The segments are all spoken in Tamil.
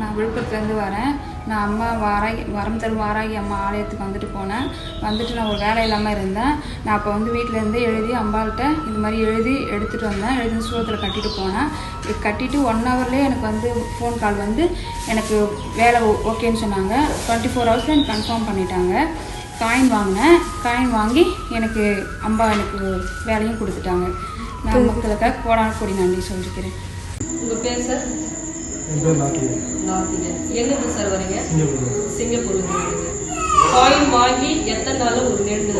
நான் விழுப்புரத்துலேருந்து வரேன். நான் அம்மா வாராகி வரம் தரும் வாராகி அம்மா ஆலயத்துக்கு வந்துட்டு போனேன். வந்துட்டு நான் ஒரு வேலை இல்லாமல் இருந்தேன். நான் அப்போ வந்து வீட்டிலேருந்து எழுதி அம்பாள்கிட்ட இது மாதிரி எழுதி எடுத்துகிட்டு வந்தேன். எழுதி சூரத்தில் கட்டிட்டு போனேன். கட்டிட்டு ஒன் ஹவர்லேயே எனக்கு வந்து ஃபோன் கால் வந்து எனக்கு வேலை ஓகேன்னு சொன்னாங்க. டுவெண்ட்டி ஃபோர் ஹவர்ஸில் எனக்கு கன்ஃபார்ம் பண்ணிட்டாங்க. காயின் வாங்கினேன். காயின் வாங்கி எனக்கு அம்பா எனக்கு வேலையும் கொடுத்துட்டாங்க. நான் மக்களுக்காக கோடான கோடி நன்றி சொல்லிக்கிறேன். உங்கள் பேர் சார் என் பேர் எங்கேருந்து சார் வரீங்க? சிங்கப்பூர் சிங்கப்பூர்லேருந்து வரீங்க. காயின் வாங்கி எத்தனை நாள் ஒரு நேர்ந்து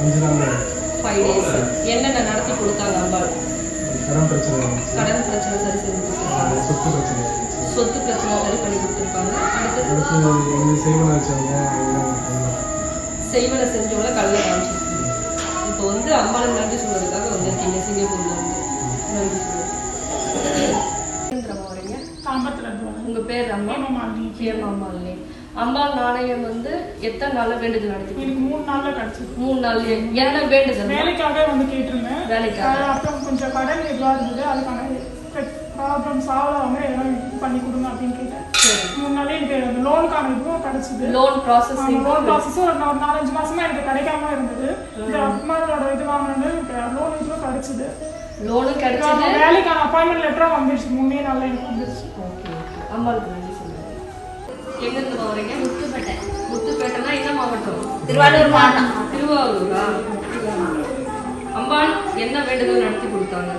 அஞ்சு நாள் ஃபைவ் டேஸ் என்னென்ன நடத்தி கொடுத்தாங்க அம்பாள்? கடன் பிரச்சனை கடன் பிரச்சனை சரி செஞ்சு கொடுத்துருக்காங்க. சொத்து பிரச்சனை. சொத்து பிரச்சனை சரி பண்ணி கொடுத்துருக்காங்க. அடுத்து எங்கள் செய்வன செஞ்சவங்கள கல்ல காமிச்சிருக்கீங்க. இப்போ வந்து அம்பாளுக்கு நன்றி சொல்றதுக்காக வந்திருக்கீங்க. ஹேமமாலினி ஹேமாமாலினி அம்பாள் நாணயம் வந்து எத்தனை நாள்ல வேண்டுதல் நடத்தி எனக்கு மூணு நாள்ல கிடைச்சது மூணு நாள்லயே. என்ன வேண்டுதல். வேலைக்காக வந்து கேட்டிருந்தேன். வேலைக்காக அப்புறம் கொஞ்சம் கடன் எதுவாக இருந்தது அதுக்கான ப்ராப்ளம் சால்வ் ஆகாம எல்லாம் பண்ணி கொடுங்க அப்படின்னு கேட்டேன். மூணு நாளே எனக்கு லோனுக்கான இதுவும் கிடைச்சது. லோன் ப்ராசஸிங் லோன் ப்ராசஸும் ஒரு நாலஞ்சு மாசமா எனக்கு கிடைக்காம இருந்தது. இந்த அம்மாவோட இது வாங்கினது லோன் இதுவும் கிடைச்சது. லோனும் கிடைச்சது. வேலைக்கான அப்பாயின்மெண்ட் லெட்டரும் வந்துருச்சு. மூணே நாள்ல எனக்கு வந்துருச்சு. ஓகே ஓகே அம்பாளுக்கு நன்றி சொல்லுங்க எங்க இருந்து வரீங்க முத்துப்பேட்டை. முத்துப்பேட்டைனா என்ன மாவட்டம்? திருவாரூர் மாவட்டம். திருவாரூரா? அம்பாள் என்ன வேண்டுதல் நடத்தி கொடுத்தாங்க?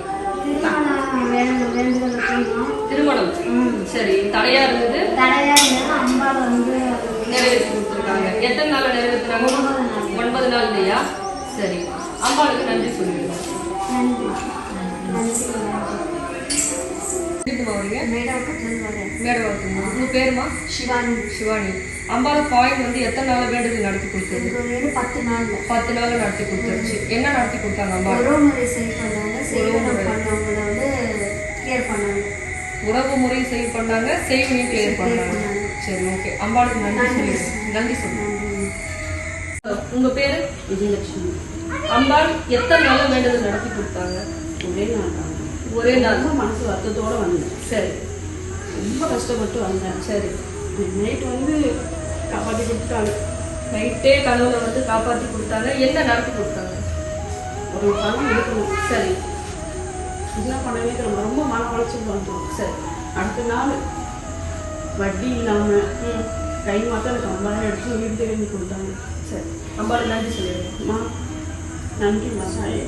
திருமணம். சரி தடையா இருந்தது? தடையா இருந்தது அம்பாள் வந்து நிறைவேற்றி கொடுத்துருக்காங்க. எத்தனை நாள்ல நிறைவேற்றுறாங்க ஒன்பது நாள் இல்லையா? சரி. அம்பாளுக்கு நன்றி சொல்லிடுங்க நன்றி. நன்றி எங்கிட்டு வரீங்க மேடப்பட்டிருந்து வரேன் மேடவாக்கம் உங்க பேருமா? சிவானி. சிவானி. அம்பாள் காயின் வந்து எத்தனை நாள் வேண்டுதல் நடத்தி கொடுத்தது? பத்து நாள்ல. பத்து நாள் நடத்தி கொடுத்துருச்சு என்ன நடத்தி கொடுத்தாங்க அம்பாள்? உறவு முறை சரி பண்ணாங்க. பண்ணவங்கள வந்து கிளியர் பண்ணாங்க. உறவு முறை சேவ் பண்ணாங்க சேவையும் கிளியர் பண்ணாங்க. சரி ஓகே அம்பாளுக்கு நன்றி சொல்லிடுங்க நன்றி சொல்லுங்க. உங்க பேரு? விஜயலட்சுமி. அம்பாள் எத்தனை நாள் வேண்டுதல் நடத்தி கொடுத்தாங்க? ஒரே நாள் ஒரே நாள். மனசு வருத்தத்தோட வந்தேன். சரி. ரொம்ப கஷ்டப்பட்டு வந்தேன். சரி நைட் வந்து காப்பாற்றி கொடுத்துட்டாங்க. நைட்டே கனவுல வந்து காப்பாத்தி கொடுத்தாங்க. என்ன நடத்தி கொடுத்தாங்க? ஒரு பணம் எடுக்கணும். சரி. என்ன பண்ணவே தெரியல ரொம்ப மன உளைச்சல் வந்துடும். சரி. அடுத்த நாள் வட்டி இல்லாம ம் கை மாத்தம் எனக்கு ஐம்பதாயிரம் எடுத்து வீடு தேடி கொடுத்தாங்க. சரி. அம்பாளுக்கு நன்றி சொல்லிடுங்க அம்மா நன்றி மசாயே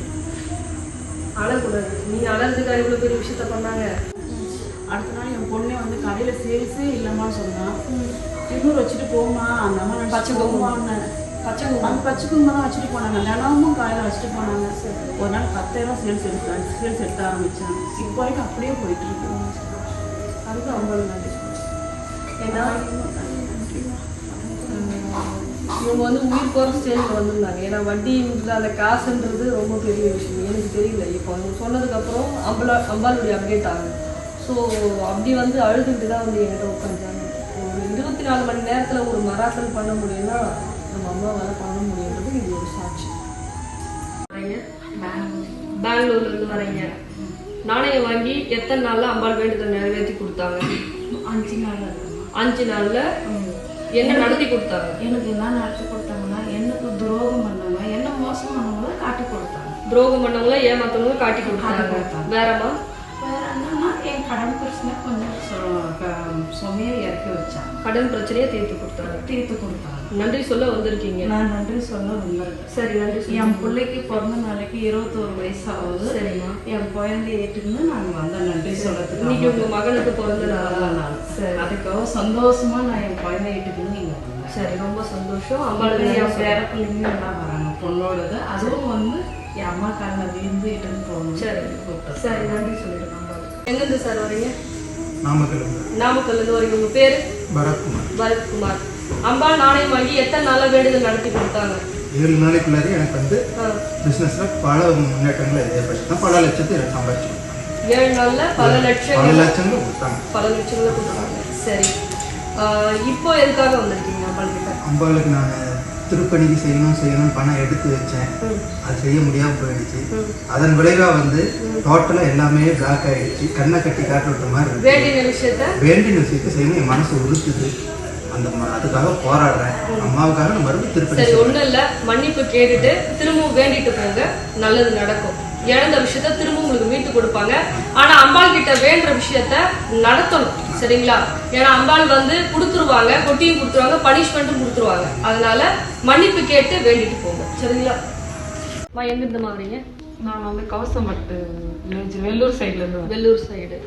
அழக்கூடாது. நீங்க அழறதுக்காக இவ்வளவு பெரிய விஷயத்த பண்ணாங்க. அடுத்த நாள் என் பொண்ணே வந்து கடையில சேல்ஸே இல்லைம்மான்னு சொன்னான் திருநூறு வச்சுட்டு போமா அந்த அம்மா பச்சை. போமான்னு பச்சை குங்குமம். பச்சை குங்குமம் தான் வச்சுட்டு போனாங்க. தினமும் காலையில் வச்சுட்டு போனாங்க. ஒரு நாள் பத்தாயிரம் சேல்ஸ் எடுத்தாங்க சேல்ஸ் எடுக்க ஆரம்பிச்சாங்க. இப்போ வரைக்கும் அப்படியே போயிட்டு இருக்கு. அதுக்கு அவங்களுக்கு நன்றி. ஏன்னா இவங்க வந்து உயிர் போகிற ஸ்டேஜில் வந்திருந்தாங்க. ஏன்னா வட்டி இல்லாத காசுன்றது ரொம்ப பெரிய விஷயம். எனக்கு தெரியல. இப்போ அவங்க சொன்னதுக்கப்புறம் அம்பலா அம்பாளுடைய அப்டேட் ஆகும் ஸோ அப்படி வந்து அழுதுகிட்டு தான் வந்து என்கிட்ட உட்காந்துட்டாங்க. ஒரு இருபத்தி நாலு மணி நேரத்தில் ஒரு மராத்தன் பண்ண முடியும்னா நம்ம அம்மாவால் பண்ண முடியுன்றது இது ஒரு சாட்சி. வரீங்க பெங்களூர்ல இருந்து வரீங்க நாணயம் வாங்கி எத்தனை நாள்ல அம்பாள் வேண்டுதல் நிறைவேற்றி கொடுத்தாங்க? அஞ்சு நாள் இருக்குமா அஞ்சு நாள்ல என்ன நடத்தி கொடுத்தாங்க? எனக்கு என்ன நடத்தி கொடுத்தாங்கன்னா எனக்கு துரோகம் பண்ணவங்க என்ன மோசம் பண்ணவங்கள காட்டி கொடுத்தாங்க. துரோகம் பண்ணவங்கள ஏமாத்தவங்க காட்டி காட்டி கொடுத்தாங்க. வேறமா கடன் பிரச்சனை கொஞ்சம் சுமையை இறக்கி வச்சாங்க கடன் பிரச்சனையை தீர்த்து கொடுத்தாங்க தீர்த்து கொடுத்தாங்க நன்றி சொல்ல வந்திருக்கீங்க நான் நன்றி சொல்ல வந்திருக்கேன் சரி நன்றி என் பிள்ளைக்கு பிறந்த நாளைக்கு இருபத்தோரு வயசு ஆகுது சரிம்மா என் குழந்தைய ஏற்றுன்னு நாங்கள் வந்தோம் நன்றி சொல்லத்துக்கு இன்னைக்கு உங்க மகனுக்கு பிறந்த நாள் நாள் சரி அதுக்காக சந்தோஷமா நான் என் குழந்தைய ஏற்றுக்குன்னு வந்தேன் சரி ரொம்ப சந்தோஷம் அம்பாளுக்கு என் பேர பிள்ளைங்க எல்லாம் வராங்க பொண்ணோடது அதுவும் வந்து என் அம்மா காலில் விழுந்து இட்டுன்னு போகணும் சரி சரி நன்றி அம்பாளுக்கு எங்கிருந்து சார் வரீங்க? நாமக்கல் நாமக்கல்ல இருந்து வரீங்க. உங்க பேரு? பரத்குமார். பரத்குமார். அம்பாள் நாணயம் வாங்கி எத்தனை நாளா வேண்டுதல் நடத்தி கொடுத்தாங்க? ஏழு நாளைக்குள்ளாரி எனக்கு வந்து ஆ. பிஸ்னஸில் பல முன்னேற்றங்கள் ஏற்பட்டு பல லட்சத்தை சம்பாதிச்சு. ஏழு நாள்ல பல பல லட்சம் லட்சங்கள் கொடுத்தாங்க. பல லட்சங்களை கொடுத்தாங்க. சரி. இப்போ எதுக்காக வந்திருக்கீங்க அம்பாள் கிட்ட? அம்பாளுக்கு நான் திருப்பணிக்கு செய்யணும் செய்யணும் பணம் எடுத்து வச்சேன். அது செய்ய முடியாமல் போயிடுச்சு. அதன் விளைவாக வந்து டோட்டலாக எல்லாமே பிளாக் ஆயிடுச்சு. கண்ணை கட்டி காட்டு விட்ட மாதிரி வேண்டிய விஷயத்த? செய்யணும். என் மனசு உறுத்துது. அந்த அதுக்காக போராடுறேன். அம்மாவுக்காக நான் மறுபடியும் திருப்பணி சரி இல்ல மன்னிப்பு கேட்டுட்டு திரும்பவும் வேண்டிட்டு போங்க. நல்லது நடக்கும். இழந்த விஷயத்த திரும்ப உங்களுக்கு மீட்டு கொடுப்பாங்க. ஆனா அம்பாள் கிட்ட வேண்டுற விஷயத்த நடத்தணும். சரிங்களா? ஏன்னா அம்பாள் வந்து கொடுத்துருவாங்க கொட்டியும் கொடுத்துருவாங்க பனிஷ்மெண்ட்டும் கொடுத்துருவாங்க. அதனால மன்னிப்பு கேட்டு வேண்டிட்டு போங்க. சரிங்களா? அம்மா எங்க இருந்து வரீங்க? நான் வந்து கவசம்பட்டு வில்லேஜ் வெள்ளூர் சைட்லேருந்து வரேன். வெள்ளூர் சைடு.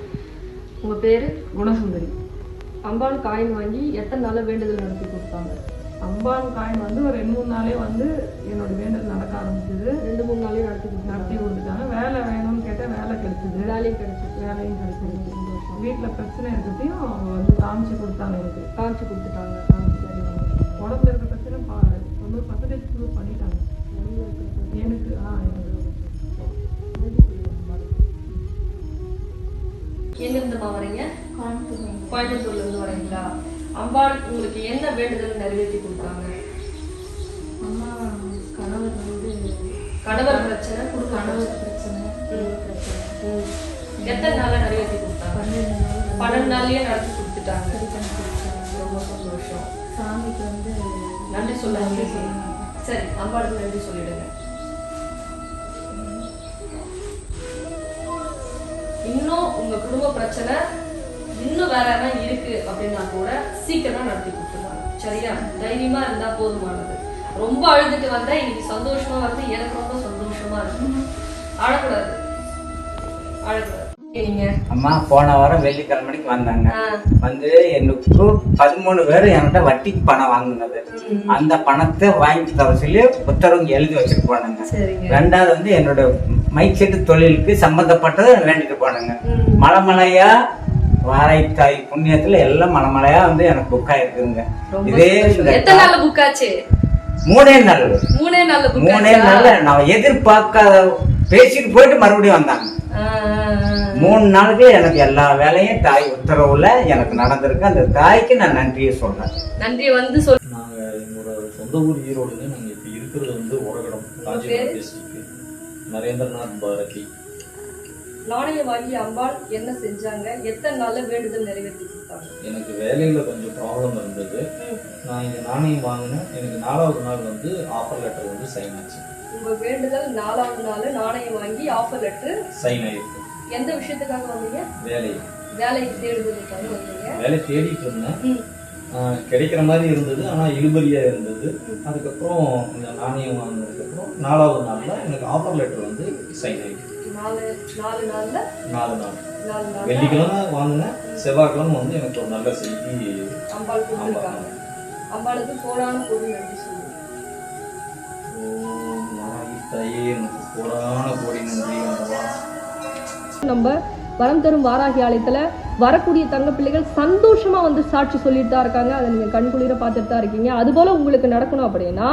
உங்க பேரு? குணசுந்தரி. அம்பாள் காயின் வாங்கி எத்தனை நாள வேண்டுதல் நடத்தி கொடுத்தாங்க? அம்பான் காயின் வந்து ஒரு ரெண்டு மூணு நாளே வந்து என்னோட வேண்டல் நடக்க ஆரம்பிச்சது. ரெண்டு மூணு நாளே நடத்தி நடத்தி கொடுத்துட்டாங்க. வேலை வேணும்னு கேட்டால் வேலை கிடைச்சது. வேலையும் கிடைச்சிச்சு வேலையும் கிடைச்சது வீட்டில் பிரச்சனை இருக்கிறதையும் அவங்க வந்து காமிச்சு கொடுத்தாங்க எனக்கு. காமிச்சு கொடுத்துட்டாங்க. சரி உடம்புல இருக்க பிரச்சனை பா தொண்ணூறு பர்சன்டேஜ் ப்ரூவ் பண்ணிட்டாங்க. எனக்கு ஆ எனக்கு. எங்கிருந்துமா வரீங்க? கோயம்புத்தூர்ல இருந்து வரீங்களா? அம்பாள் உங்களுக்கு என்ன வேண்டுதல் நிறைவேற்றி கொடுத்தாங்க? அம்மா கணவர் வந்து கணவர் பிரச்சனை குடும்ப கணவர் பிரச்சனை. பிரச்சனை. எத்தனை நாளா நிறைவேற்றி கொடுத்தாங்க? பன்னெண்டு நாள் பன்னெண்டு நாள்லயே நடத்தி கொடுத்துட்டாங்க. ரொம்ப சந்தோஷம் சாமிக்கு வந்து நன்றி சொல்ல நன்றி சொல்லணும். சரி அம்பாளுக்கு நன்றி சொல்லிடுங்க. இன்னும் உங்க குடும்ப பிரச்சனை இன்னும் வேற என்ன இருக்கு அப்படின்னா கூட சீக்கிரமா நடத்தி கொடுத்துருவாங்க சரியா? தைரியமா இருந்தா போதுமானது. ரொம்ப அழுதுட்டு வந்தா இன்னைக்கு சந்தோஷமா வந்து எனக்கு ரொம்ப சந்தோஷமா இருக்கு. அழக்கூடாது. அழக்கூடாது. அம்மா போன வாரம் வெள்ளிக்கிழமைக்கு வந்தாங்க. வந்து எனக்கு பதிமூணு பேர் என்கிட்ட வட்டிக்கு பணம் வாங்கினது. அந்த பணத்தை வாங்கி தர சொல்லி உத்தரவு எழுதி வச்சுட்டு போனாங்க. ரெண்டாவது வந்து என்னோட மைக் செட்டு தொழிலுக்கு சம்பந்தப்பட்டதை வேண்டிட்டு போனாங்க. ம். மலை மலையா வாராய்த்தாய் புண்ணியத்துல எல்லாம் மலை மலையா வந்து எனக்கு புக் ஆயிருக்குங்க. இதே எத்தனை நாள்ல புக் ஆச்சு? மூணே நாள். மூணே புக் மூணே நாள்ல நான் எதிர்பார்க்காத பேசிட்டு போயிட்டு மறுபடியும் வந்தாங்க. மூணு நாளுக்கு எனக்கு எல்லா வேலையும் தாய் உத்தரவுல எனக்கு நடந்திருக்கு. அந்த தாய்க்கு நான் நன்றியை சொல்றேன். நன்றி வந்து சொல் நாங்கள் எங்களோட சொந்த ஊர் ஈரோடுங்க நாங்கள் இப்போ இருக்கிறது வந்து உரகடம் காஞ்சிபுரம் டிஸ்ட்ரிக்ட் நரேந்திரநாத் பாரதி. நாணயம் வாங்கி அம்பாள் என்ன செஞ்சாங்க? எத்தனை நாள்ல வேண்டுதல் நிறைவேற்றி கொடுத்தாங்க எனக்கு வேலையில் கொஞ்சம் ப்ராப்ளம் இருந்தது. நான் இந்த நாணயம் வாங்கினேன். எனக்கு நாலாவது நாள் வந்து ஆஃபர் லெட்டர் வந்து சைன் ஆச்சு. உங்க வேண்டுதல் நாலாவது நாள் நாணயம் வாங்கி ஆஃபர் லெட்டர் சைன் ஆயிருக்கு. எந்த விஷயத்துக்காக வந்தீங்க? வேலை. வேலை வந்தீங்க. வேலை தேடிட்டு இருந்தேன். கிடைக்கிற மாதிரி இருந்தது ஆனால் இழுபறியாக இருந்தது. அதுக்கப்புறம் இந்த நாணயம் வாங்கினதுக்கப்புறம் நாலாவது நாளில் எனக்கு ஆஃபர் லெட்டர் வந்து சைன் ஆயிருக்கு நாலு நாலு நாள்ல? நாலு நாள். வெள்ளிக்கிழமை வாங்கினேன் செவ்வாய்க்கிழமை வந்து எனக்கு ஒரு நல்ல செய்தி அம்பாள் கொடுத்துருக்காங்க. அம்பாளுக்கு கோடான பொருள் நன்றி சொல்லுங்க. ஓம் கோடான கோடி நன்றி அம்மா. நம்ம வரம் தரும் வாராகி ஆலயத்தில் வரக்கூடிய தங்க பிள்ளைகள் சந்தோஷமா வந்து சாட்சி சொல்லிட்டு தான் இருக்காங்க. அதை நீங்க கண்குளிர பார்த்துட்டு தான் இருக்கீங்க. அதுபோல் உங்களுக்கு நடக்கணும் அப்படின்னா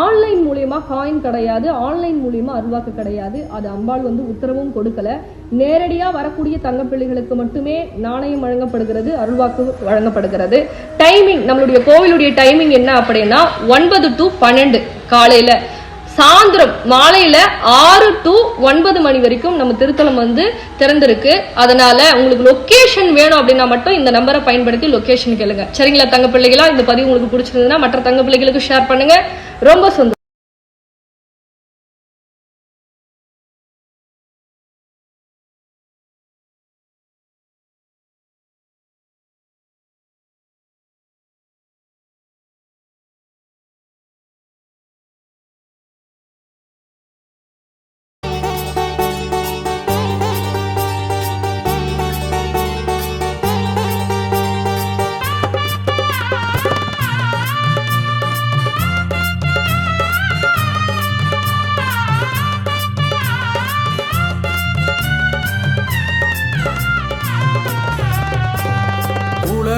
ஆன்லைன் மூலியமா காயின் கிடையாது ஆன்லைன் மூலியமா அருவாக்கு கிடையாது. அது அம்பாள் வந்து உத்தரவும் கொடுக்கல. நேரடியா வரக்கூடிய தங்க பிள்ளைகளுக்கு மட்டுமே நாணயம் வழங்கப்படுகிறது அருள்வாக்கு வழங்கப்படுகிறது. டைமிங் நம்மளுடைய கோவிலுடைய டைமிங் என்ன அப்படின்னா ஒன்பது டு பன்னெண்டு காலையில. சாயந்தரம் மாலையில ஆறு டு ஒன்பது மணி வரைக்கும் நம்ம திருத்தலம் வந்து திறந்திருக்கு. அதனால உங்களுக்கு லொக்கேஷன் வேணும் அப்படின்னா மட்டும் இந்த நம்பரை பயன்படுத்தி லொக்கேஷன் கேளுங்க. சரிங்களா தங்க பிள்ளைகளா? இந்த பதிவு உங்களுக்கு பிடிச்சிருந்ததுன்னா மற்ற தங்க பிள்ளைகளுக்கு ஷேர் பண்ணுங்க. ரொம்ப சந்தோஷம்.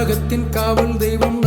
உலகத்தின் காவல் தெய்வம்